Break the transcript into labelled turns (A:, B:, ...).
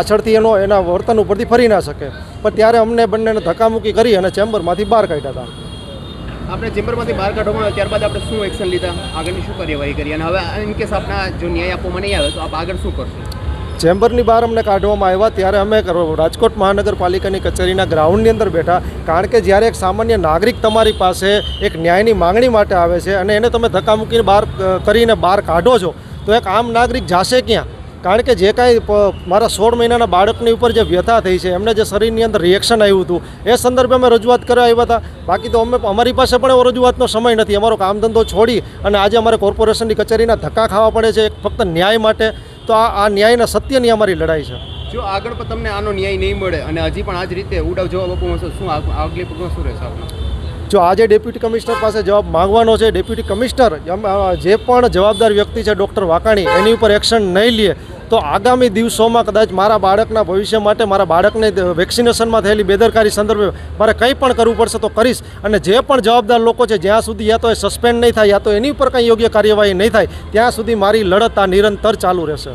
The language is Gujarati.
A: પાછળથી એનો એના વર્તન ઉપરથી ફરી ના શકે. પણ ત્યારે અમને બંનેને ધક્કામુક્કી કરી અને ચેમ્બરમાંથી બહાર કાઢ્યા હતા.
B: આપણે ચેમ્બરમાંથી બહાર કાઢવામાં ત્યારબાદ આપણે શું એક્શન લીધા? આગળની શું કાર્યવાહી કરી? અને હવે ઇન કેસ આપના જો ન્યાય આપવામાં નહીં આવે તો આપ આગળ શું કરશો?
A: ચેમ્બરની બહાર અમને કાઢવામાં આવ્યા ત્યારે અમે રાજકોટ મહાનગરપાલિકાની કચેરીના ગ્રાઉન્ડની અંદર બેઠા. કારણ કે જ્યારે એક સામાન્ય નાગરિક તમારી પાસે એક ન્યાયની માંગણી માટે આવે છે અને એને તમે ધક્કા મૂકીને બહાર કરીને બહાર કાઢો છો તો એક આમ નાગરિક જાશે ક્યાં? કારણ કે જે કાંઈ મારા સોળ મહિનાના બાળકની ઉપર જે વ્યથા થઈ છે એમને જે શરીરની અંદર રિએક્શન આવ્યું હતું એ સંદર્ભે અમે રજૂઆત કરવા આવ્યા હતા. બાકી તો અમે અમારી પાસે પણ એવો રજૂઆતનો સમય નથી. અમારો કામ ધંધો છોડી અને આજે અમારે કોર્પોરેશનની કચેરીના ધક્કા ખાવા પડે છે ફક્ત ન્યાય માટે. તો આ આ ન્યાયના સત્યની અમારી લડાઈ છે.
B: જો આગળ પણ તમને આનો ન્યાય નહીં મળે અને હજી પણ આ જ રીતે ઉડાવ જવાબ આવશે શું આગલી પગમાં શું રહેશે
A: જો આજે ડેપ્યુટી કમિશનર પાસે જવાબ માંગવાનો છે ડેપ્યુટી કમિશનર જે પણ જવાબદાર વ્યક્તિ છે ડૉક્ટર વાકાણી એની ઉપર એક્શન નહીં લે. તો આગામી દિવસોમાં કદાચ મારા બાળકના ભવિષ્ય માટે મારા બાળકને વેક્સિનેશનમાં થયેલી બેદરકારી સંદર્ભે મારે કંઈ પણ કરવું પડશે તો કરીશ. અને જે પણ જવાબદાર લોકો છે, જ્યાં સુધી યા તો એ સસ્પેન્ડ નહીં થાય, યા તો એની ઉપર કંઈ યોગ્ય કાર્યવાહી નહીં થાય, ત્યાં સુધી મારી લડત આ નિરંતર ચાલુ રહેશે.